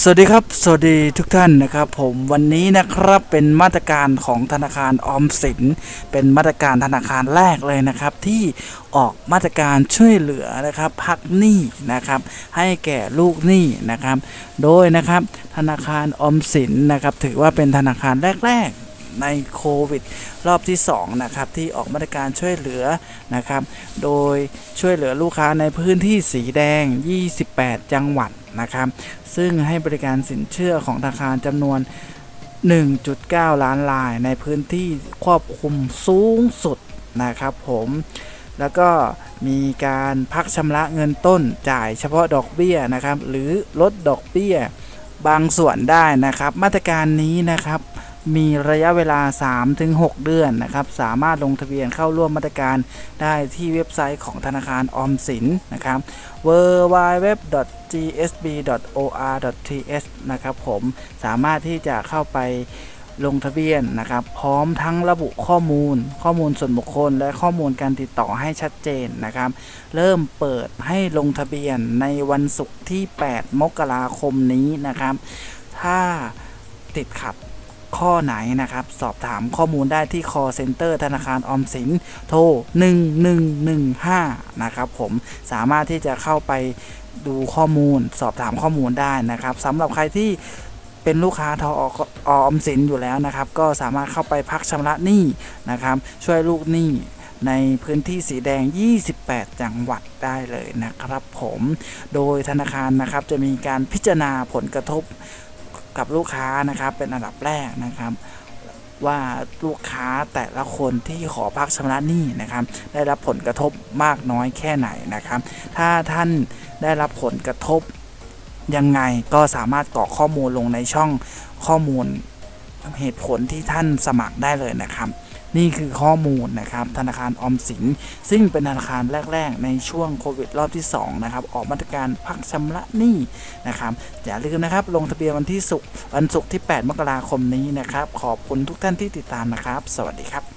สวัสดีครับ สวัสดีทุกท่านนะครับ ผมวันนี้นะครับเป็นมาตรการของธนาคารออมสิน เป็นมาตรการธนาคารแรกเลยนะครับ ที่ออกมาตรการช่วยเหลือนะครับพักหนี้นะครับ ให้แก่ลูกหนี้นะครับ โดยนะครับธนาคารออมสินนะครับถือว่าเป็นธนาคารแรกๆในโควิดรอบที่2นะครับที่ออกมาตรการช่วยเหลือนะครับ โดยช่วยเหลือลูกค้าในพื้นที่สีแดง 28 จังหวัด นะครับ ซึ่งให้บริการสินเชื่อของธนาคารจำนวน 1.9 ล้านรายในพื้นที่ควบคุมสูงสุดนะครับผมแล้วก็มีการพักชำระเงินต้นจ่ายเฉพาะดอกเบี้ยนะครับ หรือลดดอกเบี้ยบางส่วนได้นะครับ มาตรการนี้นะครับ มีระยะเวลา 3-6 เดือนนะครับ สามารถลงทะเบียนเข้าร่วมมาตรการได้ที่เว็บไซต์ของธนาคารออมสินนะครับ w w w gsb.or.th นะครับผมสามารถที่จะเข้าไปลงทะเบียนนะครับ พร้อมทั้งระบุข้อมูล ข้อมูลส่วนบุคคล และข้อมูลการติดต่อให้ชัดเจนนะครับ เริ่มเปิดให้ลงทะเบียนในวันศุกร์ที่ 8 มกราคมนี้นะครับ ถ้าติดขัด ข้อไหนนะครับ สอบถามข้อมูลได้ที่ call center ธนาคารออมสินโทร 1115 นะครับผมสามารถที่จะเข้าไปดูข้อมูล สอบถามข้อมูลได้นะครับสำหรับใครที่เป็นลูกค้าทอออมสินอยู่แล้วนะครับ ก็สามารถเข้าไปพักชำระหนี้นะครับ ช่วยลูกหนี้ในพื้นที่สีแดง 28 จังหวัดได้เลยนะครับผม โดยธนาคารนะครับจะมีการพิจารณาผลกระทบ กับลูกค้านะครับ เป็นอันดับแรกนะครับ ว่าลูกค้าแต่ละคนที่ขอพักชำระหนี้นะครับ ได้รับผลกระทบมากน้อยแค่ไหนนะครับ ถ้าท่านได้รับผลกระทบยังไงก็สามารถกรอกข้อมูลลงในช่องข้อมูลเหตุผลที่ท่านสมัครได้เลยนะครับ นี่คือข้อมูลนะครับธนาคารออมสิน ซึ่งเป็นธนาคารแรก ๆ ในช่วงโควิดรอบที่2นะครับออกมาตรการพักชำระหนี้นะครับอย่าลืมนะครับลงทะเบียนวันที่ศุกร์วันศุกร์ที่ 8 มกราคมนี้นะครับขอบคุณทุกท่านที่ติดตามนะครับ สวัสดีครับ